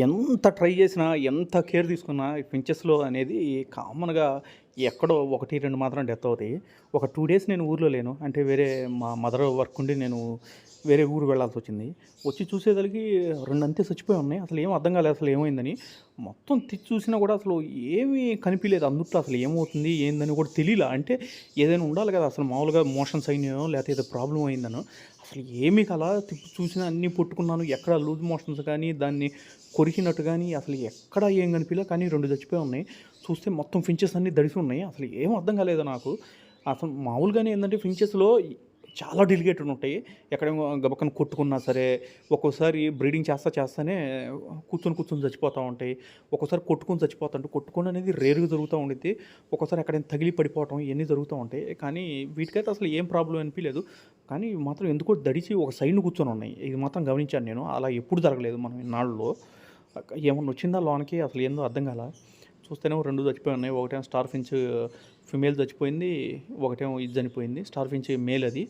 ఎంత ట్రై చేసినా, ఎంత కేర్ తీసుకున్నా ఈ ఫించెస్‌లో అనేది కామన్‌గా ఎక్కడో 1, 2 మాత్రం డెత్ అవుతాయి. ఒక టూ డేస్ నేను ఊర్లో లేను. అంటే వేరే మా మదర్ వర్క్ ఉండి నేను వేరే ఊరు వెళ్ళాల్సి వచ్చింది వచ్చి చూసేసరికి 2 అంతే చచ్చిపోయి ఉన్నాయి. అసలు ఏం అర్థం కాలేదు అసలు ఏమైందని. మొత్తం తిచ్చి చూసినా కూడా అసలు ఏమీ కనిపించలేదు అందుట్లో అసలు ఏమవుతుంది, ఏందని కూడా తెలియలా అంటే ఏదైనా ఉండాలి కదా! అసలు మామూలుగా మోషన్స్ అయినాయో, లేకపోతే ఏదో ప్రాబ్లం అయిందనో అసలు ఏమీ కల చూసినా అన్నీ పుట్టుకున్నాను. ఎక్కడ లూజ్ మోషన్స్ కానీ, దాన్ని కొరికినట్టు కానీ అసలు ఎక్కడ ఏం కనిపియలే. కానీ రెండు చచ్చిపోయి ఉన్నాయి. చూస్తే మొత్తం ఫించెస్ అన్నీ దడిసి ఉన్నాయి. అసలు ఏం అర్థం కాలేదు నాకు. అసలు మామూలుగానే ఏంటంటే ఫించెస్‌లో చాలా డెలికేటెడ్ ఉంటాయి. ఎక్కడేమో గబక్కన కొట్టుకున్నా సరే, ఒక్కోసారి బ్రీడింగ్ చేస్తా చేస్తానే కూర్చొని, కూర్చొని చచ్చిపోతూ ఉంటాయి. ఒక్కోసారి కొట్టుకొని చచ్చిపోతుంటాయి. కొట్టుకొని అనేది రేరుగా జరుగుతూ ఉండిద్ది. ఒక్కోసారి ఎక్కడైనా తగిలి పడిపోవటం ఇవన్నీ జరుగుతూ ఉంటాయి. కానీ వీటికైతే అసలు ఏం ప్రాబ్లం అనిపించలేదు కానీ మాత్రం ఎందుకో దడిచి ఒక సైడ్ను కూర్చొని ఉన్నాయి. ఇది మాత్రం గమనించాను నేను. అలా ఎప్పుడు జరగలేదు మనం నాళ్ళలో ఏమన్నా వచ్చిందా లోనికి అసలు ఏందో అర్థం కాలా. చూస్తేనేమో రెండు చచ్చిపోయి ఉన్నాయి. ఒకటేమో స్టార్ ఫించ్ ఫిమేల్ చచ్చిపోయింది. ఒకటేమో ఇది చనిపోయింది. స్టార్ ఫించ్ మేల్ అది.